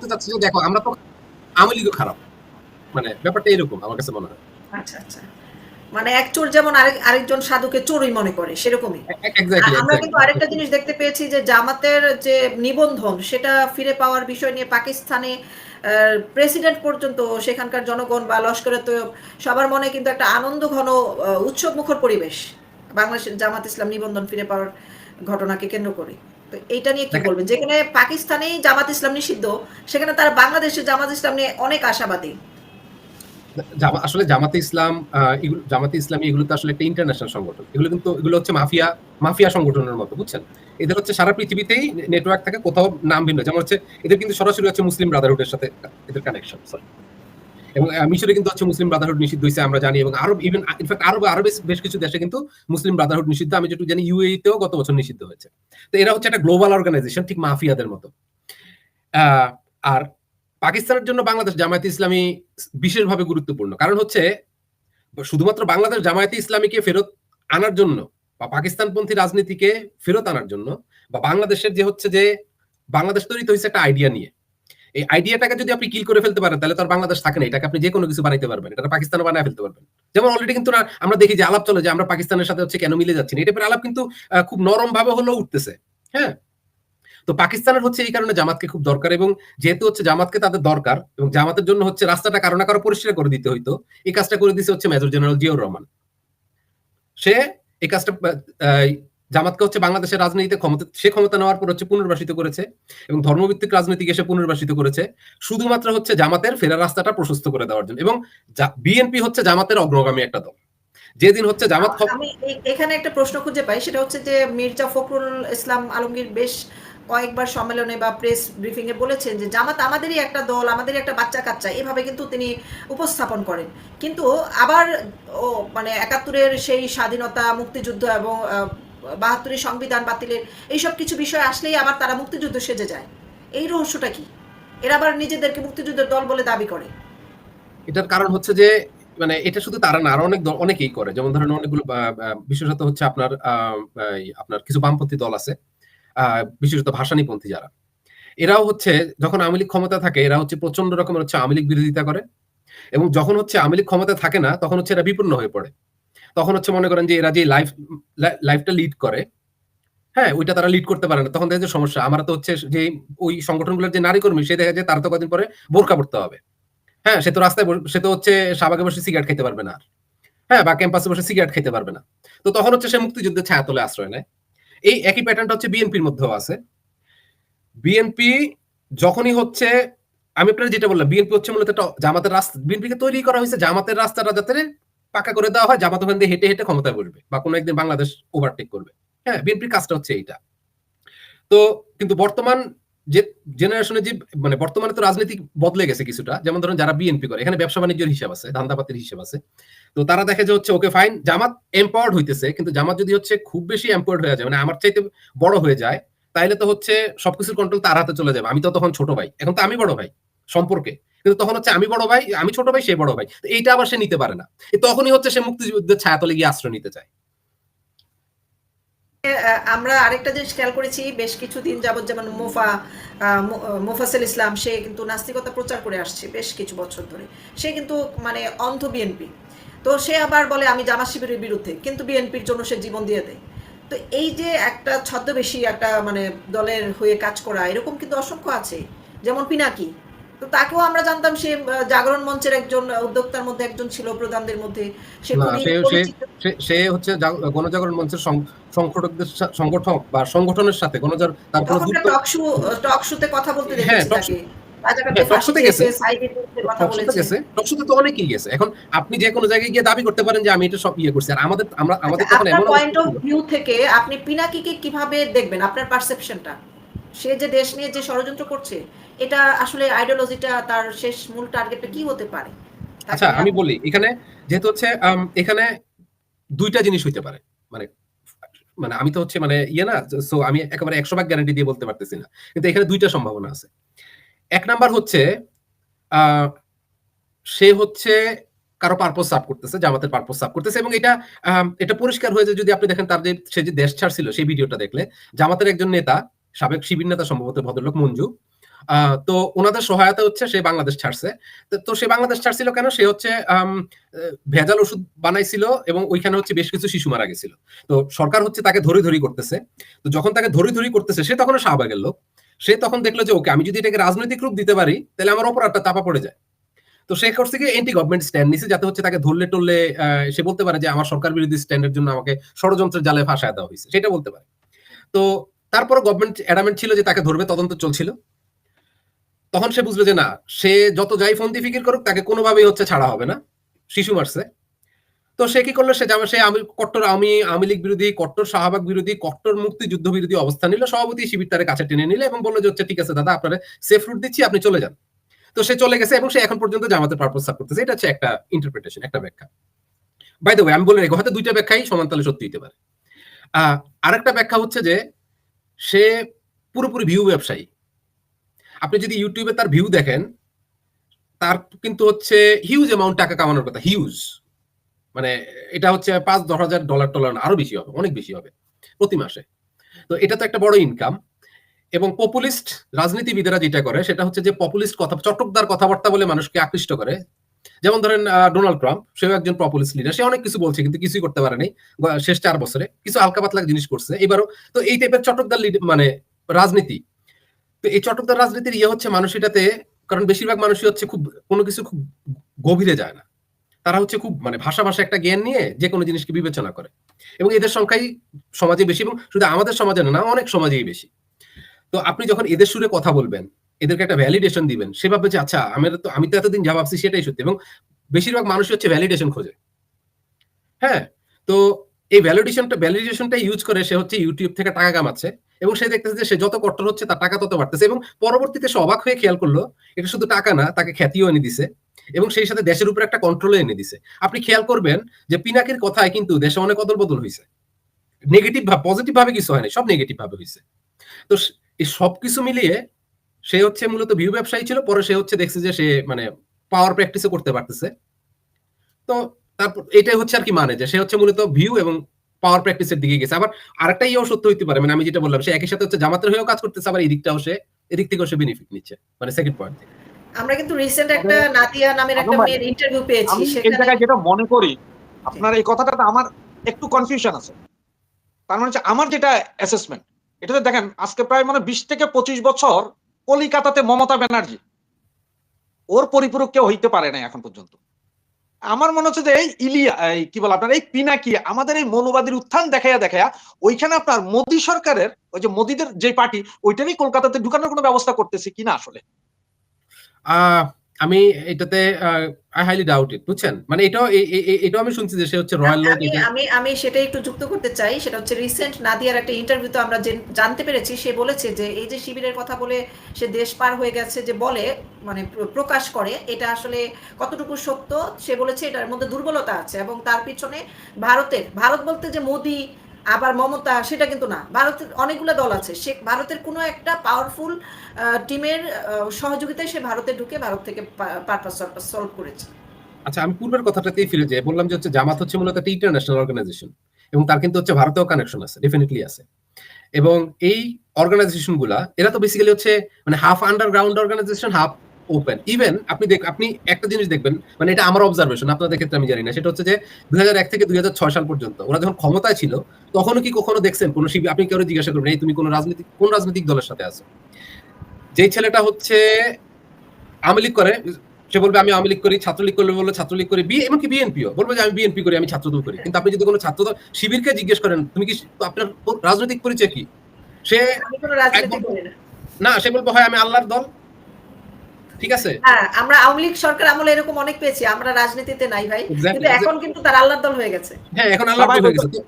বলতে চাচ্ছি যে দেখো আমরা তো আওয়ামী লীগও খারাপ। মানে ব্যাপারটা এরকম আমার কাছে মনে হয়। আচ্ছা আচ্ছা। মানে এক চোর যেমন আরেক আরেকজন সাধুকে চোরই মনে করে সেরকমই। আমরা কিন্তু আরেকটা জিনিস দেখতে পেয়েছি যে জামাতের যে নিবন্ধন সেটা ফিরে পাওয়ার বিষয় নিয়ে পাকিস্তানে প্রেসিডেন্ট পর্যন্ত সেখানকার জনগণ বা লস্করের তো সবার মনে কিন্তু একটা আনন্দ ঘন উৎসব মুখর পরিবেশ বাংলাদেশের জামাত ইসলাম নিবন্ধন ফিরে পাওয়ার ঘটনাকে কেন্দ্র করে। তো এইটা নিয়ে কি বলবেন? যেখানে পাকিস্তানেই জামাত ইসলাম নিষিদ্ধ সেখানে তারা বাংলাদেশে জামাত ইসলাম নিয়ে অনেক আশাবাদী। আসলে জামাতে ইসলাম জামাতে ইসলামী এগুলো তো আসলে একটা ইন্টারন্যাশনাল সংগঠন। এগুলো কিন্তু এগুলো হচ্ছে মাফিয়া মাফিয়া সংগঠনের মতো বুঝছেন? এদের হচ্ছে সারা পৃথিবীতেই নেটওয়ার্ক থাকে কোথাও নাম ভিন্ন। যেমন হচ্ছে এদের কিন্তু সরাসরি হচ্ছে মুসলিম ব্রাদারহুডের সাথে এদের কানেকশন সরি এবং মিশরে কিন্তু হচ্ছে মুসলিম ব্রাদারহুড নিষিদ্ধ হয়েছে আমরা জানি, এবং আরব ইভেন ইনফ্যাক্ট আরব আরও বেশ- কিছু দেশে কিন্তু মুসলিম ব্রাদারহুড নিষিদ্ধ। আমি যেটুকু জানি ইউএই তেও গত বছর নিষিদ্ধ হয়েছে। তো এরা হচ্ছে একটা গ্লোবাল অর্গানাইজেশন ঠিক মাফিয়াদের মতো। আর পাকিস্তানের জন্য বাংলাদেশ জামায়াতে ইসলামী বিশেষভাবে গুরুত্বপূর্ণ। কারণ হচ্ছে, শুধুমাত্র বাংলাদেশ জামায়াতে ইসলামীকে ফেরত আনার জন্য বা পাকিস্তানপন্থী রাজনীতিকে ফেরত আনার জন্য বা বাংলাদেশের যে হচ্ছে যে বাংলাদেশ তৈরি হয়েছে একটা আইডিয়া নিয়ে এই আইডিয়াটাকে যদি আপনি কিল করে ফেলতে পারেন, তাহলে তো বাংলাদেশ থাকে না। এটাকে আপনি যে কোনো কিছু বানাইতে পারবেন। এটা পাকিস্তানে বানায় ফেলতে পারবেন। যেমন অলরেডি কিন্তু আমরা দেখি যে আলাপ চলে যে আমরা পাকিস্তানের সাথে হচ্ছে কেন মিলে যাচ্ছি না। এটা আলাপ কিন্তু খুব নরম ভাবে হলেও উঠতেছে। হ্যাঁ? তো পাকিস্তানের হচ্ছে এই কারণে জামাতকে খুব দরকার এবং যেহেতু হচ্ছে জামাতকে তাদের দরকার এবং জামাতের জন্য হচ্ছে রাস্তাটা কারও না কারও পরিষ্কার করে দিতে হইতো, এই কাজটা করে দিছে হচ্ছে মেজর জেনারেল জিয়াউর রহমান। সে এই কাজটা জামাতকে হচ্ছে বাংলাদেশের রাজনীতিতে ক্ষমতা, সে ক্ষমতা নেওয়ার পর হচ্ছে পুনর্বাসিত করেছে এবং ধর্মভিত্তিক রাজনীতিকে সে পুনর্বাসিত করেছে, শুধুমাত্র হচ্ছে জামাতের ফেরার রাস্তাটা প্রশস্ত করে দেওয়ার জন্য এবং বিএনপি হচ্ছে জামাতের অগ্রগামী একটা দল। যেদিন হচ্ছে জামাত আমি এখানে একটা প্রশ্ন খুঁজে পাই, সেটা হচ্ছে যে মির্জা ফখরুল ইসলাম আলমগীর বেশ কয়েকবার সম্মেলনে বা প্রেস ব্রিফিং এ বলেছেন যে জামাত আমাদেরই একটা দল, আমাদেরই একটা বাচ্চা কাচ্চা, এভাবে কিন্তু তিনি উপস্থাপন করেন। কিন্তু আবার ও মানে একাত্তরের সেই স্বাধীনতা, মুক্তিযুদ্ধ এবং বাহাত্তরের সংবিধান বাতিলের এইসব কিছু বিষয় আসলেই আবার তারা মুক্তিযুদ্ধ সেজে যায়। এই রহস্যটা কি? এরা আবার নিজেদেরকে মুক্তিযুদ্ধের দল বলে দাবি করে। এটার কারণ হচ্ছে যে মানে এটা শুধু তারা না, আরও অনেক অনেকেই করে। যেমন ধরেন অনেকগুলো বিশেষত হচ্ছে আপনার আপনার কিছু বামপন্থী দল আছে বিশেষত ভাষানীপন্থী যারা। এরাও হচ্ছে, যখন আওয়ামী লীগ ক্ষমতা থাকে, এরা হচ্ছে প্রচণ্ড রকমের হচ্ছে আওয়ামী লীগ বিরোধিতা করে। এবং যখন হচ্ছে আওয়ামী লীগ ক্ষমতা থাকে না, তখন হচ্ছে এরা বিপন্ন হয়ে পড়ে। তখন হচ্ছে মনে করেন যে এরা যে লাইফ লাইফটা লিড করে হ্যাঁ ওইটা তারা লিড করতে পারে না। তখন দেখা যায় সমস্যা। আমরা তো হচ্ছে যে ওই সংগঠনগুলোর যে নারী কর্মী, সে দেখা যায় তার তো কদিন পরে বোরকা পড়তে হবে। হ্যাঁ সে তো রাস্তায় সে তো হচ্ছে শাহবাগে বসে সিগারেট খেতে পারবে না হ্যাঁ বা ক্যাম্পাসে বসে সিগারেট খেতে পারবে না। তো তখন হচ্ছে সে মুক্তিযুদ্ধের ছায়া ছায়াতলে আশ্রয় নেয়। এই একই প্যাটার্নটা হচ্ছে বিএনপির মধ্যেও আছে। বিএনপি যখনই হচ্ছে, আমি আপনার যেটা বললাম বিএনপি হচ্ছে মূলত একটা জামাতের রাস্তা বিএনপিকে তৈরি করা হয়েছে জামাতের রাস্তাটা যাতে পাকা করে দেওয়া হয় জামাত ওখান দিয়ে হেঁটে হেঁটে ক্ষমতায় বসবে বা কোনো একদিন বাংলাদেশ ওভারটেক করবে। হ্যাঁ বিএনপির কাজটা হচ্ছে এইটা। তো কিন্তু বর্তমান যে জেনারেশনে যে মানে বর্তমানে তো রাজনীতি বদলে গেছে কিছুটা। যেমন ধরুন যারা বিএনপি করে, এখানে ব্যবসা বাণিজ্যের হিসাব আছে, ধান্দাপাতির হিসাব আছে। তো তারা দেখে যে হচ্ছে, ওকে ফাইন জামাত এম্পাওয়ার্ড হইতেছে, কিন্তু জামাত যদি হচ্ছে খুব বেশি এম্পাওয়ার্ড হয়ে যায় মানে আমার চাইতে বড় হয়ে যায়, তাইলে তো হচ্ছে সবকিছুর কন্ট্রোল তার হাতে চলে যাবে। আমি তো তখন ছোট ভাই, এখন তো আমি বড় ভাই সম্পর্কে। কিন্তু তখন হচ্ছে আমি বড় ভাই, আমি ছোট ভাই, সে বড় ভাই। এইটা আবার সে নিতে পারে না। তখনই হচ্ছে সে মুক্তিযুদ্ধের ছায়াতলে গিয়ে আশ্রয় নিতে চায়। আমরা আরেকটা জিনিস খেয়াল করেছি, বেশ কিছুদিন যাবত যেমন মোফা মোফাসেল ইসলাম, সে কিন্তু নাস্তিকতা প্রচার করে আসছে বেশ কিছু বছর ধরে। সে কিন্তু মানে অন্ধ বিএনপি। তো সে আবার বলে, আমি জামা শিবিরের বিরুদ্ধে, কিন্তু বিএনপির জন্য সে জীবন দিয়ে দেয়। তো এই যে একটা ছদ্মবেশী একটা মানে দলের হয়ে কাজ করা, এরকম কিন্তু অসংখ্য আছে। যেমন পিনাকি। তো তাকেও আমরা জানতাম সে জাগরণ মঞ্চের একজন উদ্যোক্তার মধ্যে একজন ছিল প্রধানদের মধ্যে। সে হচ্ছে গণজাগরণ মঞ্চের সংগঠকদের সংগঠক বা সংগঠনের সাথে গণজাগরণ তার কোনো টক শো টক শোতে কথা বলতে হ্যাঁ, দেখেছি হ্যাঁ, এখন আপনি যে কোনো জায়গায় গিয়ে দাবি করতে পারেন যে আমি এটা সব ইয়ে করছি। আর আমাদের আমরা আমাদের পয়েন্ট অফ ভিউ থেকে আপনি পিনাকিকে কীভাবে দেখবেন? আপনার পারসেপশনটা সে যে দেশ নিয়ে যে ষড়যন্ত্র করছে এটা আসলে আইডিওলজিটা তার শেষ মূল টার্গেটটা কি হতে পারে? আচ্ছা আমি বলি এখানে যেহেতু হচ্ছে এখানে দুইটা জিনিস হইতে পারে। মানে মানে আমি তো হচ্ছে মানে ইয়ে না সো আমি একেবারে একশো ভাগ গ্যারান্টি দিয়ে বলতে পারতেছি না। কিন্তু এখানে দুইটা সম্ভাবনা আছে। এক নাম্বার হচ্ছে সে হচ্ছে কারও পারপোজ সার্ভ করতেছে জামাতের পারপোজ সার্ভ করতেছে এবং এটা এটা পরিষ্কার হয়ে যায় যদি আপনি দেখেন তার যে সে যে দেশ ছাড়ছিল সেই ভিডিওটা দেখলে জামাতের একজন নেতা সাবেক শিবির নেতা সম্ভবত ভদ্রলোক মঞ্জু। তো ওনাদের সহায়তা হচ্ছে সে বাংলাদেশ ছাড়ছে। তো- সে বাংলাদেশ ছাড়ছিল কেন? সে হচ্ছে ভেজাল ওষুধ বানাইছিল এবং ওইখানে হচ্ছে বেশ কিছু শিশু মারা গেছিল। তো সরকার হচ্ছে তাকে ধরে ধরি করতেছে। তো যখন তাকে ধরে ধরি করতেছে সে তখন শাহবাগের লোক। সে তখন দেখল যে ওকে আমি যদি এটাকে রাজনৈতিক রূপ দিতে পারি তাহলে আমার অপরাধটা চাপা পড়ে যায়। তো সে করছে কি এন্টি গভর্নমেন্ট স্ট্যান্ড নিছে যাতে হচ্ছে তাকে ধরলে আহ, সে বলতে পারে যে আমার সরকার বিরোধী স্ট্যান্ডের জন্য আমাকে ষড়যন্ত্রের জালে ফাঁসায় দেওয়া হয়েছে। সেটা বলতে পারে। তো তারপর গভর্নমেন্ট অ্যাডামেন্ট ছিল যে তাকে ধরবে, তদন্ত চলছিল। তখন সে বুঝলো যে না, সে যত যাই ফন্দি ফিকির করুক, তাকে কোনোভাবেই হচ্ছে ছাড়া হবে না। শিশু মারছে। তো সে কি করল? সে জামা, সে আমি কট্টর আমি, আওয়ামী লীগ বিরোধী, কট্টর শাহবাগ বিরোধী, কট্টর মুক্তি যুদ্ধ বিরোধী অবস্থান নিল। সভাপতি শিবির তারে কাছে টেনে নিলে এবং বলল যে, হচ্ছে, ঠিক আছে দাদা, আপনারা সেফ রুট দিচ্ছি, আপনি চলে যান। তো সে চলে গেছে এবং সে এখন পর্যন্ত জামাতের পারপোজ সার্ভ করতেছে। এটা হচ্ছে একটা ইন্টারপ্রিটেশন একটা ব্যাখ্যা। বাই দ্য ওয়ে আমি বলে রেখো হয়তো দুইটা ব্যাখ্যাই সমান তালে সত্যি হতে পারে। আরেকটা ব্যাখ্যা হচ্ছে যে সে পুরোপুরি ভিউ ব্যবসায়ী। আপনি যদি ইউটিউবে তার ভিউ দেখেন, তার কিন্তু হচ্ছে হিউজ অ্যামাউন্ট টাকা কামানোর কথা হিউজ মানে এটা হচ্ছে পাঁচ দশ হাজার ডলার টলার আরও বেশি হবে, অনেক বেশি হবে প্রতি মাসে। তো এটা তো একটা বড় ইনকাম এবং পপুলিস্ট রাজনীতিবিদেরা যেটা করে, সেটা হচ্ছে যে পপুলিস্ট কথা, চটকদার কথাবার্তা বলে মানুষকে আকৃষ্ট করে। যেমন ধরেন ডোনাল্ড ট্রাম্প সেও একজন পপুলিস্ট লিডার সে অনেক কিছু বলছে, কিন্তু কিছুই করতে পারেনি শেষ চার বছরে। কিছু হালকা পাতলা জিনিস করছে। এবারও তো এই টাইপের চটকদার মানে রাজনীতি। তো এই চটকদার রাজনীতির ইয়ে হচ্ছে মানুষ এটাতে, কারণ বেশিরভাগ মানুষই হচ্ছে খুব, কোনো কিছু খুব গভীরে যায় না। তারা হচ্ছে খুব মানে ভাষা ভাষা একটা জ্ঞান নিয়ে যে কোনো জিনিসকে বিবেচনা করে। এবং এদের সংখ্যাই সমাজে বেশি এবং শুধু আমাদের সমাজে না, অনেক সমাজেই বেশি। তো আপনি যখন এদের সুরে কথা বলবেন এদেরকে একটা ভ্যালিডেশন দিবেন। সে ভাববে যে আচ্ছা আমি তো আমি তো এতদিন যা ভাবছি সেটাই সত্যি। এবং বেশিরভাগ মানুষই হচ্ছে ভ্যালিডেশন খোঁজে। হ্যাঁ? তো এই ভ্যালিডেশনটা ভ্যালিডেশনটা ইউজ করে সে হচ্ছে ইউটিউব থেকে টাকা কামাচ্ছে এবং সে দেখতেছে যে, সে যত কট্টর হচ্ছে, তার টাকা তত বাড়তেছে এবং পরবর্তীতে সে অবাক হয়ে খেয়াল করল, এটা শুধু টাকা না, তাকে খ্যাতিও এনে দিছে এবং সেই সাথে দেশের উপর একটা কন্ট্রোলও এনে দিছে। আপনি খেয়াল করবেন যে, পিনাকির কথায় কিন্তু দেশে অনেক অদল বদল হয়েছে নেগেটিভ ভাবে পজিটিভ ভাবে কিছু হয়নি সব নেগেটিভ ভাবে হয়েছে তো এই সব কিছু মিলিয়ে সে হচ্ছে মূলত ভিউ ব্যবসায়ী ছিল পরে সে হচ্ছে দেখছে যে সে মানে পাওয়ার প্র্যাকটিসও করতে পারতেছে। তো তারপর এটাই হচ্ছে আর কি মানে যে সে হচ্ছে মূলত ভিউ এবং পাওয়ার প্র্যাকটিসের দিকে গেছে। আবার আরেকটা ইয়েও সত্য হইতে পারে মানে আমি যেটা বললাম সে একই সাথে হচ্ছে জামাতের হয়েও কাজ করতেছে আবার এই দিকটাও সে এদিক থেকেও সে বেনিফিট নিচ্ছে মানে সেকেন্ড পয়েন্ট থেকে। আমরা কিন্তু রিসেন্ট একটা নাদিয়া নামের একটা মেয়ের ইন্টারভিউ পেয়েছি সেখানে জায়গায় যেটা মনে করি আপনার এই কথাটাতে আমার একটু কনফিউশন আছে। তার মানে হচ্ছে আমার যেটা অ্যাসেসমেন্ট এটাতে দেখেন আজকে প্রায় মানে বিশ থেকে পঁচিশ বছর কলিকাতাতে মমতা ব্যানার্জি। ওর পরিপূরক কেউ হইতে পারে না এখন পর্যন্ত। আমার মনে হচ্ছে যে এই ইলিয়া কি বলে আপনার এই পিনাকি আমাদের এই মৌলবাদীর উত্থান দেখাইয়া দেখাইয়া ওইখানে আপনার মোদি সরকারের ওই যে মোদীদের যে পার্টি ওইটারই কলকাতাতে ঢুকানোর কোনো ব্যবস্থা করতেছে কিনা আসলে? আহ, আমি এটাতে আই হাইলি ডাউট ইট বুঝছেন? মানে এটাও এটাও আমি শুনছি যে সে হচ্ছে রয়্যাল লোক আমি আমি সেটাই একটু যুক্ত করতে চাই সেটা হচ্ছে রিসেন্ট নাদিয়ার একটা ইন্টারভিউতে আমরা জেন- জানতে পেরেছি সে বলেছে যে এই যে শিবিরের কথা বলে সে দেশ পার হয়ে গেছে যে বলে মানে প্রকাশ করে এটা আসলে কতটুকু সত্য? সে বলেছে এটার মধ্যে দুর্বলতা আছে এবং তার পিছনে ভারতের ভারত বলতে যে মোদি আবার মমতা, সেটা কিন্তু না। ভারতের অনেকগুলো দল আছে। সে ভারতের কোনো একটা পাওয়ারফুল টিমের সহযোগিতায় সে ভারতে ঢুকে ভারত থেকে পারপাস সলভ করেছে। আচ্ছা আমি পূর্বের কথাটাতেই ফিরে যাই। বললাম যে হচ্ছে জামাত হচ্ছে মূলত একটা ইন্টারন্যাশনাল অর্গানাইজেশন এবং তার কিন্তু হচ্ছে ভারতেও কানেকশন আছে ডেফিনেটলি আছে। এবং এই অর্গানাইজেশনগুলা, এরা তো বেসিক্যালি হচ্ছে মানে half underground organisation half open even আপনি দেখ আপনি একটা জিনিস দেখবেন মানে এটা আমার অবজারভেশন আপনাদের ক্ষেত্রে আমি জানি না সেটা হচ্ছে যে দুই থেকে দুই সাল পর্যন্ত ওরা যখন ক্ষমতায় ছিল তখনও কি কখনো দেখছেন কোন শিবির আপনি কেউ জিজ্ঞাসা করবেন এই তুমি কোন রাজনীতি কোন রাজনৈতিক দলের সাথে আছো? যেই ছেলেটা হচ্ছে আওয়ামী লীগ করে সে বলবে আমি আওয়ামী লীগ করি ছাত্রলীগ করলে বলবে ছাত্রলীগ করি বি এমনকি বিএনপিও বলবে যে আমি বিএনপি করি আমি ছাত্রদল করি। কিন্তু আপনি যদি কোনো ছাত্রদল শিবিরকে জিজ্ঞেস করেন তুমি কি আপনার রাজনৈতিক পরিচয় কি? সে না সে বলবে হয় আমি আল্লাহর দল। ঠিক আছে? হ্যাঁ আমরা আওয়ামী লীগ সরকার আমলে এরকম অনেক পেয়েছি আমরা রাজনীতিতে নাই ভাই। কিন্তু এখন কিন্তু তার আল্লাহর দল হয়ে গেছে। হ্যাঁ এখন আল্লাহর দল হয়ে গেছে।